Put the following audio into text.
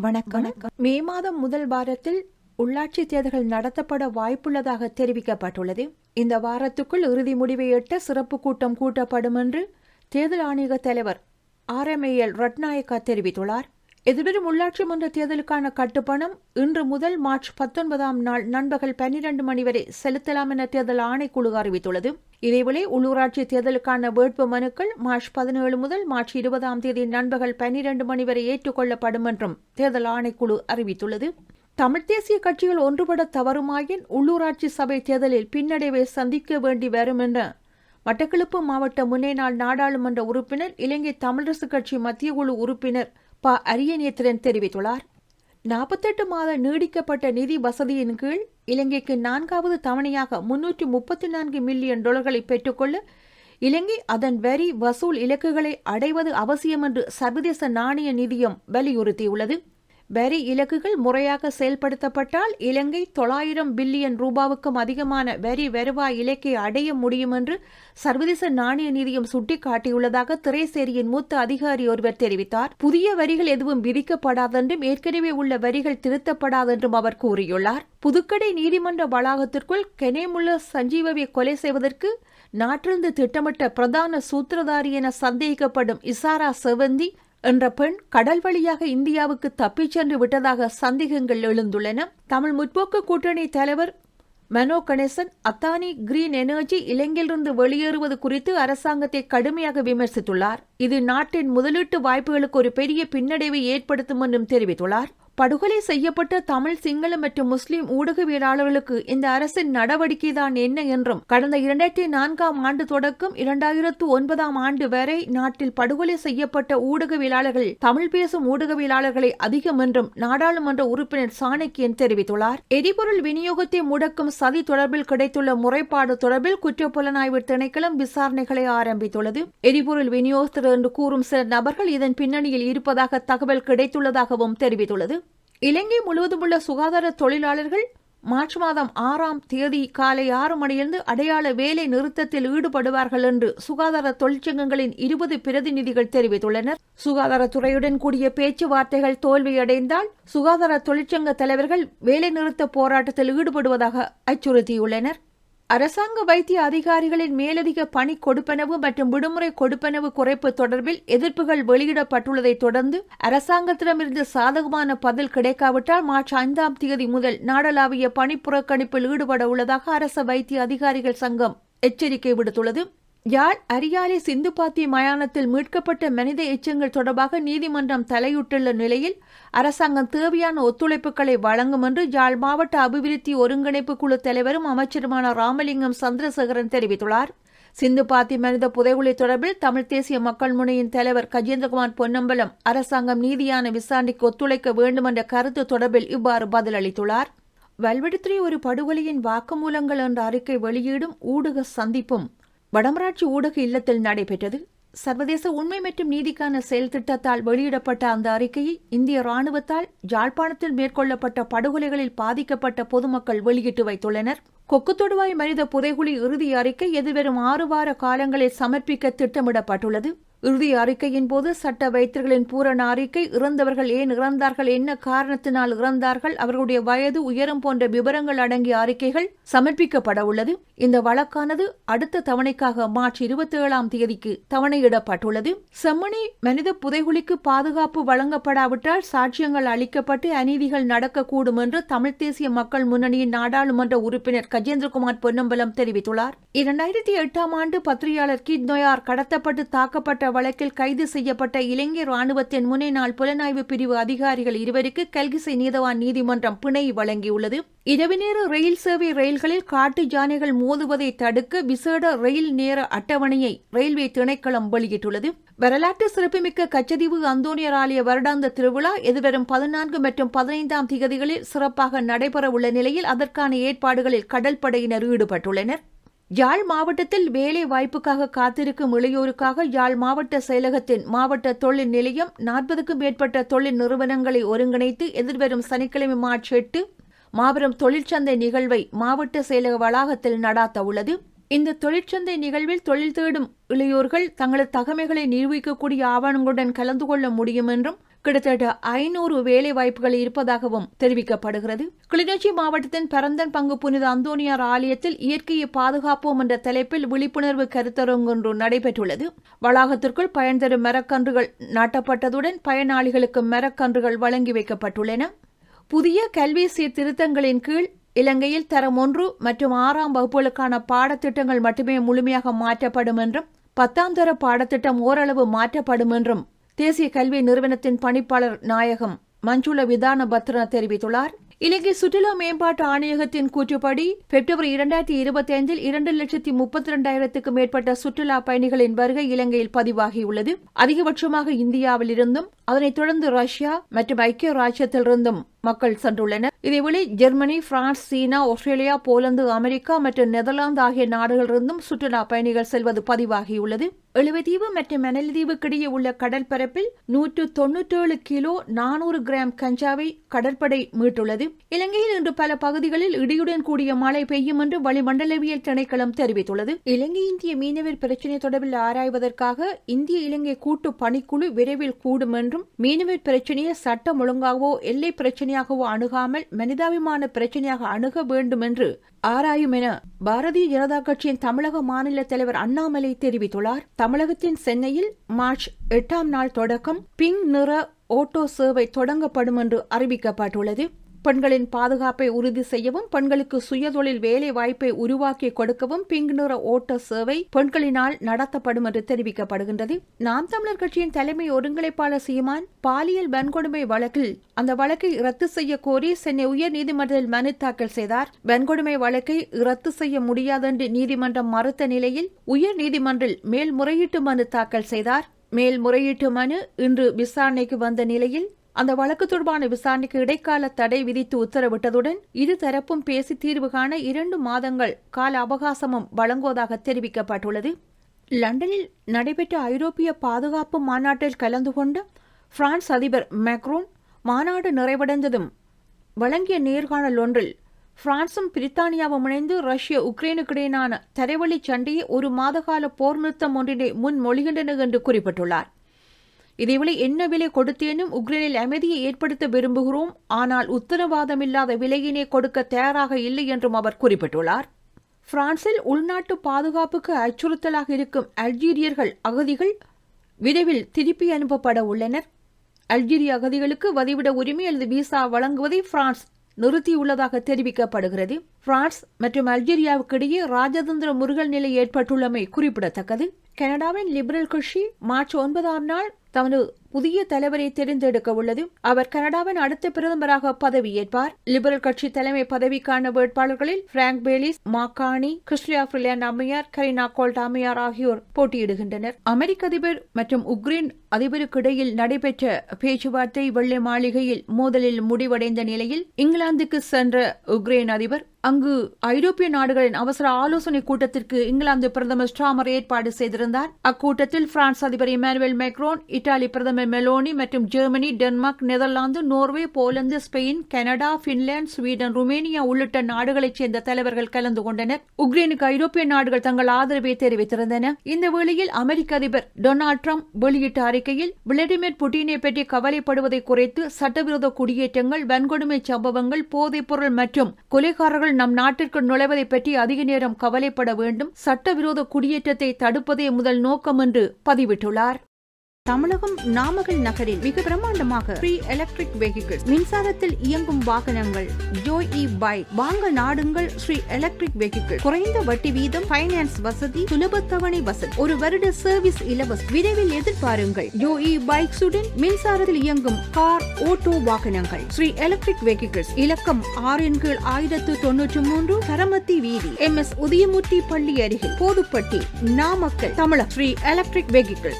வணக்கம். மே மாதம் முதல் வாரத்தில் உள்ளாட்சி தேர்தல்கள் நடத்தப்பட வாய்ப்புள்ளதாக தெரிவிக்கப்பட்டுள்ளது. இந்த வாரத்துக்குள் இறுதி முடிவை எட்ட சிறப்பு கூட்டம் கூட்டப்படும் என்று தேர்தல் ஆணையக தலைவர் ஆர் எம் எல் ரட்நாயக்கா தெரிவித்துள்ளார். எதிர்வரும் உள்ளாட்சி மன்ற தேர்தலுக்கான கட்டுப்பணம் இன்று முதல் மார்ச் பத்தொன்பதாம் நாள் நண்பகல் பன்னிரண்டு மணி வரை செலுத்தலாம் என தேர்தல் ஆணைக்குழு அறிவித்துள்ளது. இதேவேளை உள்ளூராட்சி தேர்தலுக்கான வேட்பு மனுக்கள் மார்ச் பதினேழு முதல் மார்ச் இருபதாம் தேதி நண்பகல் பன்னிரண்டு மணி வரை ஏற்றுக்கொள்ளப்படும் என்றும் தேர்தல் ஆணைக்குழு அறிவித்துள்ளது. தமிழ் தேசிய கட்சிகள் ஒன்றுபட தவறுமாயின் உள்ளூராட்சி சபை தேர்தலில் பின்னடைவை சந்திக்க வேண்டி வரும் என்ற மட்டக்களப்பு மாவட்ட முன்னேநாள் நாடாளுமன்ற உறுப்பினர் இலங்கை தமிழரசுக் கட்சி மத்திய குழு உறுப்பினர் ப அரியநேத்திரன் தெரிவித்துள்ளார். நாற்பத்தெட்டு மாத நீடிக்கப்பட்ட நிதி வசதியின் கீழ் இலங்கைக்கு நான்காவது தவணையாக முன்னூற்று முப்பத்தி நான்கு மில்லியன் டாலர்களை பெற்றுக்கொள்ள இலங்கை அதன் வரி வசூல் இலக்குகளை அடைவது அவசியம் என்று சர்வதேச நாணய நிதியம் வலியுறுத்தியுள்ளது. வரி இலக்குகள் முறையாக செயல்படுத்தப்பட்டால் இலங்கை தொள்ளாயிரம் பில்லியன் ரூபாவுக்கும் அதிகமான வரி வருவாய் இலக்கை அடைய முடியும் என்று சர்வதேச நாணய நிதியம் சுட்டிக்காட்டியுள்ளதாக திரைசேரியின் மூத்த அதிகாரி ஒருவர் தெரிவித்தார். புதிய வரிகள் எதுவும் விதிக்கப்படாதென்றும் ஏற்கனவே உள்ள வரிகள் திருத்தப்படாதென்றும் அவர் கூறியுள்ளார். புதுக்கடை நீதிமன்ற வளாகத்திற்குள் கெனேமுள்ள சஞ்சீவவை கொலை செய்வதற்கு நாட்டிலிருந்து திட்டமிட்ட பிரதான சூத்திரதாரி என சந்தேகிக்கப்படும் இசாரா செவந்தி என்ற பெண் கடல் வழியாக இந்தியாவுக்கு தப்பிச் சென்று விட்டதாக சந்தேகங்கள் எழுந்துள்ளன. தமிழ் முற்போக்கு கூட்டணி தலைவர் மனோ கணேசன் அத்தானி கிரீன் எனர்ஜி இலங்கையிலிருந்து வெளியேறுவது குறித்து அரசாங்கத்தை கடுமையாக விமர்சித்துள்ளார். இது நாட்டின் முதலீட்டு வாய்ப்புகளுக்கு ஒரு பெரிய பின்னடைவை ஏற்படுத்தும் என்றும் தெரிவித்துள்ளார். படுகொலை செய்யப்பட்ட தமிழ் சிங்கள மற்றும் முஸ்லிம் ஊடகவியலாளர்களுக்கு இந்த அரசின் நடவடிக்கைதான் என்ன என்றும் கடந்த இரண்டாயிரத்தி நான்காம் ஆண்டு தொடக்கம் இரண்டாயிரத்து ஒன்பதாம் ஆண்டு வரை நாட்டில் படுகொலை செய்யப்பட்ட ஊடகவியலாளர்கள் தமிழ் பேசும் ஊடகவியலாளர்களை அதிகம் என்றும் நாடாளுமன்ற உறுப்பினர் சாணக்கியன் தெரிவித்துள்ளார். எரிபொருள் விநியோகத்தை முடக்கும் சதி தொடர்பில் கிடைத்துள்ள முறைப்பாடு தொடர்பில் குற்றப்புலனாய்வு திணைக்களம் விசாரணைகளை ஆரம்பித்துள்ளது. எரிபொருள் விநியோகஸ்தர் என்று கூறும் சில நபர்கள் இதன் பின்னணியில் இருப்பதாக தகவல் கிடைத்துள்ளதாகவும் தெரிவித்துள்ளது. இலங்கை முழுவதும் உள்ள சுகாதார தொழிலாளர்கள் மார்ச் மாதம் ஆறாம் தேதி காலை ஆறு மணியிலிருந்து அடையாள வேலை நிறுத்தத்தில் ஈடுபடுவார்கள் என்று சுகாதார தொழிற்சங்கங்களின் இருபது பிரதிநிதிகள் தெரிவித்துள்ளனர். சுகாதாரத்துறையுடன் கூடிய பேச்சுவார்த்தைகள் தோல்வியடைந்தால் சுகாதார தொழிற்சங்க தலைவர்கள் வேலைநிறுத்த போராட்டத்தில் ஈடுபடுவதாக அச்சுறுத்தியுள்ளனர். அரசாங்க வைத்திய அதிகாரிகளின் மேலதிக பணி கொடுப்பனவு மற்றும் விடுமுறை கொடுப்பனவு குறைப்பு தொடர்பில் எதிர்ப்புகள் வெளியிடப்பட்டுள்ளதை தொடர்ந்து அரசாங்கத்திடமிருந்து சாதகமான பதில் கிடைக்காவிட்டால் மார்ச் ஐந்தாம் தேதி முதல் நாடளாவிய பணி புறக்கணிப்பில் ஈடுபட உள்ளதாக அரச வைத்திய அதிகாரிகள் சங்கம் எச்சரிக்கை விடுத்துள்ளது. யாழ் அரியாலை சிந்துபாத்தி மயானத்தில் மீட்கப்பட்ட மனித எச்சங்கள் தொடர்பாக நீதிமன்றம் தலையிட்டுள்ள நிலையில் அரசாங்கம் தேவையான ஒத்துழைப்புகளை வழங்கும் என்று யாழ் மாவட்ட அபிவிருத்தி ஒருங்கிணைப்பு குழு தலைவரும் அமைச்சருமான ராமலிங்கம் சந்திரசேகரன் தெரிவித்துள்ளார். சிந்துபாத்தி மனித புதைகுழி தொடர்பில் தமிழ் தேசிய மக்கள் முனையின் தலைவர் கஜேந்திரகுமார் பொன்னம்பலம் அரசாங்கம் நீதியான விசாரணைக்கு ஒத்துழைக்க வேண்டும் என்ற கருத்து தொடர்பில் இவ்வாறு பதிலளித்துள்ளார். வல்வெடுத்துறை ஒரு படுகொலையின் வாக்குமூலங்கள் என்ற அறிக்கை வெளியீடும் ஊடக சந்திப்பும் வடமராட்சி ஊடக இல்லத்தில் நடைபெற்றது. சர்வதேச உண்மை மற்றும் நீதிக்கான செயல் திட்டத்தால் வெளியிடப்பட்ட அந்த அறிக்கையை இந்திய ராணுவத்தால் யாழ்ப்பாணத்தில் மேற்கொள்ளப்பட்ட படுகொலைகளில் பாதிக்கப்பட்ட பொதுமக்கள் வெளியிட்டு வைத்துள்ளனர். கொக்கு தொடுவாய் மனித புதைகுழி இறுதி அறிக்கை எதிர்வரும் ஆறு வார காலங்களில் சமர்ப்பிக்க திட்டமிடப்பட்டுள்ளது. இறுதி அறிக்கையின் போது சட்ட வைத்தியர்களின் பூரண அறிக்கை இறந்தவர்கள் ஏன் இறந்தார்கள் என்ன காரணத்தினால் இறந்தார்கள் அவர்களுடைய வயது உயரம் போன்ற விவரங்கள் அடங்கிய அறிக்கைகள் சமர்ப்பிக்கப்பட உள்ளது. இந்த வழக்கானது அடுத்த தவணைக்காக மார்ச் இருபத்தி ஏழாம் தேதிக்கு தவணையிடப்பட்டுள்ளது. செம்மணி மனித புதைகுலிக்கு பாதுகாப்பு வழங்கப்படாவிட்டால் சாட்சியங்கள் அளிக்கப்பட்டு அநீதிகள் நடக்கக்கூடும் என்று தமிழ்த் தேசிய மக்கள் முன்னணியின் நாடாளுமன்ற உறுப்பினர் கஜேந்திரகுமார் பொன்னம்பலம் தெரிவித்துள்ளார். இரண்டாயிரத்தி எட்டாம் ஆண்டு பத்திரிகையாளர் கிட் நொயார் கடத்தப்பட்டு தாக்கப்பட்ட வழக்கில் கைது செய்யப்பட்ட இலங்கை ராணுவத்தின் முனைநாள் புலனாய்வு பிரிவு அதிகாரிகள் இருவருக்கு கல்கிசை நீதவான் நீதிமன்றம் பிணை வழங்கியுள்ளது. இரவு நேர ரயில் சேவை ரயில்களில் காட்டு யானைகள் மோதுவதை தடுக்க விசேட ரயில் நேர அட்டவணையை ரயில்வே திணைக்களம் வெளியிட்டுள்ளது. வரலாற்று சிறப்புமிக்க கச்சதீவு அந்தோனியர் ஆலய வருடாந்த திருவிழா எதிர்வரும் பதினான்கு மற்றும் பதினைந்தாம் திகதிகளில் சிறப்பாக நடைபெறவுள்ள நிலையில் அதற்கான ஏற்பாடுகளில் கடல் படையினர் ஈடுபட்டுள்ளனர். யாழ் மாவட்டத்தில் வேலை வாய்ப்புக்காக காத்திருக்கும் இளையோருக்காக யாழ் மாவட்ட செயலகத்தின் மாவட்ட தொழில் நிலையம் நாற்பதுக்கும் மேற்பட்ட தொழில் நிறுவனங்களை ஒருங்கிணைத்து எதிர்வரும் சனிக்கிழமை மார்ச் எட்டு மாபெரும் தொழிற்சந்தை நிகழ்வை மாவட்ட செயலக வளாகத்தில் நடாத்த உள்ளது. இந்த தொழிற்சந்தை நிகழ்வில் தொழில் தேடும் இளையோர்கள் தங்களது தகமைகளை நிரூபிக்கக்கூடிய ஆவணங்களுடன் கலந்து கொள்ள முடியும் என்றும் கிட்டத்தட்ட ஐநூறு வேலை வாய்ப்புகள் இருப்பதாகவும் தெரிவிக்கப்படுகிறது. கிளிநொச்சி மாவட்டத்தின் பரந்தன் பங்கு புனித அந்தோனியார் ஆலயத்தில் இயற்கையை பாதுகாப்போம் என்ற தலைப்பில் விழிப்புணர்வு கருத்தரங்கொன்று நடைபெற்றுள்ளது. வளாகத்திற்குள் பயன்தரும் மரக்கன்றுகள் நாட்டப்பட்டதுடன் பயனாளிகளுக்கு மரக்கன்றுகள் வழங்கி வைக்கப்பட்டுள்ளன. புதிய கல்வி சீர்திருத்தங்களின் கீழ் இலங்கையில் தரம் ஒன்று மற்றும் ஆறாம் வகுப்புகளுக்கான பாடத்திட்டங்கள் மட்டுமே முழுமையாக மாற்றப்படும் என்றும் பத்தாம் தர பாடத்திட்டம் ஓரளவு மாற்றப்படும் என்றும் தேசிய கல்வி நிறுவனத்தின் பணிப்பாளர் நாயகம் மஞ்சுள விதான பத்ரா தெரிவித்துள்ளார். இலங்கை சுற்றுலா மேம்பாட்டு ஆணையகத்தின் கூற்றுப்படி பிப்ரவரி இரண்டாயிரத்தி இருபத்தி ஐந்தில் இரண்டு லட்சத்தி முப்பத்தி இரண்டாயிரத்துக்கும் மேற்பட்ட சுற்றுலா பயணிகளின் வருகை இலங்கையில் பதிவாகியுள்ளது. அதிகபட்சமாக இந்தியாவில் இருந்தும் அதனைத் தொடர்ந்து ரஷ்யா மற்றும் ஐக்கிய ராஜ்யத்திலிருந்தும் மக்கள் சென்றுள்ளனர். இதேவேளை ஜெர்மனி பிரான்ஸ் சீனா ஆஸ்திரேலியா போலந்து அமெரிக்கா மற்றும் நெதர்லாந்து ஆகிய நாடுகளிலிருந்தும் சுற்றுலா பயணிகள் செல்வது பதிவாகியுள்ளது. எழுவதீவு மற்றும் மணல்தீவுக்கிடையே உள்ள கடல் பரப்பில் நூற்று தொன்னூற்றேழு கிலோ நானூறு கிராம் கஞ்சாவை கடற்படை மீட்டுள்ளது. இலங்கையில் இன்று பல பகுதிகளில் இடியுடன் கூடிய மழை பெய்யும் என்று வளிமண்டலவியல் திணைக்களம் தெரிவித்துள்ளது. இலங்கை இந்திய மீனவர் பிரச்சினை தொடர்பில் ஆராய்வதற்காக இந்திய இலங்கை கூட்டு பணிக்குழு விரைவில் கூடும் என்றும் மீனவர் பிரச்சினையை சட்டம் ஒழுங்காகவோ எல்லை பிரச்சனையாகவோ அணுகாமல் மனிதாபிமான பிரச்சனையாக அணுக வேண்டும் என்று ஆராயும் என பாரதிய ஜனதா கட்சியின் தமிழக மாநில தலைவர் அண்ணாமலை தெரிவித்துள்ளார். தமிழகத்தின் சென்னையில் மார்ச் எட்டாம் நாள் தொடக்கம் பிங்க் நிற ஓட்டோ சேவை தொடங்கப்படும் என்று அறிவிக்கப்பட்டுள்ளது. பெண்களின் பாதுகாப்பை உறுதி செய்யவும் பெண்களுக்கு சுயதொழில் வேலை வாய்ப்பை உருவாக்கி கொடுக்கவும் பிங்க் நிற ஓட்ட சேவை பெண்களினால் நடத்தப்படும் என்று தெரிவிக்கப்படுகின்றது. நாம் தமிழர் கட்சியின் தலைமை ஒருங்கிணைப்பாளர் சீமான் பாலியல் வன்கொடுமை வழக்கில் அந்த வழக்கை ரத்து செய்ய கோரி சென்னை உயர் நீதிமன்றத்தில் மனு தாக்கல் செய்தார். வன்கொடுமை வழக்கை ரத்து செய்ய முடியாது என்று நீதிமன்றம் மறுத்த நிலையில் உயர் நீதிமன்றில் மேல்முறையீட்டு மனு தாக்கல் செய்தார். மேல்முறையீட்டு மனு இன்று விசாரணைக்கு வந்த நிலையில் அந்த வழக்கு தொடர்பான விசாரணைக்கு இடைக்கால தடை விதித்து உத்தரவிட்டதுடன் இரு தரப்பும் பேசி தீர்வு காண இரண்டு மாதங்கள் கால அவகாசமும் வழங்குவதாக தெரிவிக்கப்பட்டுள்ளது. லண்டனில் நடைபெற்ற ஐரோப்பிய பாதுகாப்பு மாநாட்டில் கலந்து கொண்ட பிரான்ஸ் அதிபர் மேக்ரோன் மாநாடு நிறைவடைந்ததும் வழங்கிய நேர்காணல் ஒன்றில் பிரான்சும் பிரித்தானியாவும் இணைந்து ரஷ்ய உக்ரைனுக்கிடையிலான தரைவழி சண்டையை ஒரு மாதகால போர் நிறுத்தம் ஒன்றினை முன்மொழிகின்றன என்று குறிப்பிட்டுள்ளார். இதேவேளை என்ன விலை கொடுத்தேனும் உக்ரைனில் அமைதியை ஏற்படுத்த விரும்புகிறோம். ஆனால் உத்தரவாதமில்லாத விலையினை கொடுக்க தயாராக இல்லை என்றும் அவர் குறிப்பிட்டுள்ளார். பிரான்சில் உள்நாட்டு பாதுகாப்புக்கு அச்சுறுத்தலாக இருக்கும் அல்ஜீரியர்கள் அகதிகள் விரைவில் திருப்பி அனுப்பப்பட உள்ளனர். அல்ஜீரிய அகதிகளுக்கு வதிவிட உரிமை அல்லது விசா வழங்குவதை பிரான்ஸ் நிறுத்தியுள்ளதாக தெரிவிக்கப்படுகிறது. பிரான்ஸ் மற்றும் அல்ஜீரியாவுக்கிடையே ராஜதந்திர முருகல் நிலை ஏற்பட்டுள்ளமை குறிப்பிடத்தக்கது. கனடாவின் லிபரல் கட்சி மார்ச் ஒன்பதாம் நாள் தமது புதிய தலைவரை தேர்ந்தெடுக்க உள்ளது. அவர் கனடாவின் அடுத்த பிரதமராக பதவியேற்பார். லிபரல் கட்சி தலைமை பதவிக்கான வேட்பாளர்களில் பிராங்க் பேலிஸ் மாக்கானி கிறிஸ்டியா பிரிலியன் அம்மையார் கரீனா கோல்ட் அம்மையார் ஆகியோர் போட்டியிடுகின்றனர். அமெரிக்க அதிபர் மற்றும் உக்ரைன் அதிபருக்கு இடையில் நடைபெற்ற பேச்சுவார்த்தை வெள்ளை மாளிகையில் மோதலில் முடிவடைந்த நிலையில் இங்கிலாந்துக்கு சென்ற உக்ரைன் அதிபர் அங்கு ஐரோப்பிய நாடுகளின் அவசர ஆலோசனை கூட்டத்திற்கு இங்கிலாந்து பிரதமர் ஸ்டாமர் ஏற்பாடு செய்திருந்தார். அக்கூட்டத்தில் பிரான்ஸ் அதிபர் இமானுவேல் மேக்ரோன் இத்தாலி பிரதமர் மெலோனி மற்றும் Germany Denmark Netherlands Norway Poland Spain Canada Finland Sweden Romania உள்ளிட்ட நாடுகளைச் சேர்ந்த தலைவர்கள் கலந்து கொண்டனர். உக்ரைனுக்கு ஐரோப்பிய நாடுகள் தங்கள் ஆதரவை தெரிவித்திருந்தன. இந்த வேளையில் அமெரிக்க அதிபர் டொனால்டு ட்ரம்ப் வெளியிட்ட அறிக்கையில் விளாடிமிர் புட்டினை பற்றி கவலைப்படுவதை குறைத்து சட்டவிரோத குடியேற்றங்கள் வன்கொடுமை சம்பவங்கள் போதைப்பொருள் மற்றும் கொலைகாரர்கள் நம் நாட்டிற்குள் நுழைவதை பற்றி அதிக நேரம் கவலைப்பட வேண்டும். சட்டவிரோத குடியேற்றத்தை தடுப்பதே முதல் நோக்கம் என்று பதிவிட்டுள்ளார். தமிழகம் நாமக்கல் நகரில் மிக பிரம்மாண்டமாக ஃப்ரீ எலக்ட்ரிக் வெஹிக்கிள் மின்சாரத்தில் இயங்கும் வாகனங்கள் ஜோய் இ பைக் வாங்க நாடுங்கள் ஸ்ரீ எலக்ட்ரிக் வெஹிக்கிள் குறைந்த வட்டி வீதம் பைனான்ஸ் வசதி சுலபத்தவணை வசதி ஒரு வருட சர்வீஸ் இலவசம் விரைவில் எதிர்பாருங்கள். ஜோ இ பைக்ஸுடன் மின்சாரத்தில் இயங்கும் கார் ஓட்டோ வாகனங்கள் ஸ்ரீ எலக்ட்ரிக் வெஹிக்கிள்ஸ் இலக்கம் ஆறின் கீழ் ஆயிரத்து தொன்னூற்று மூன்று கரமத்தி வீதி எம் எஸ் உதயமூர்த்தி பள்ளி அருகில் போதுப்பட்டி நாமக்கல் தமிழக ஸ்ரீ எலக்ட்ரிக் வெஹிக்கிள்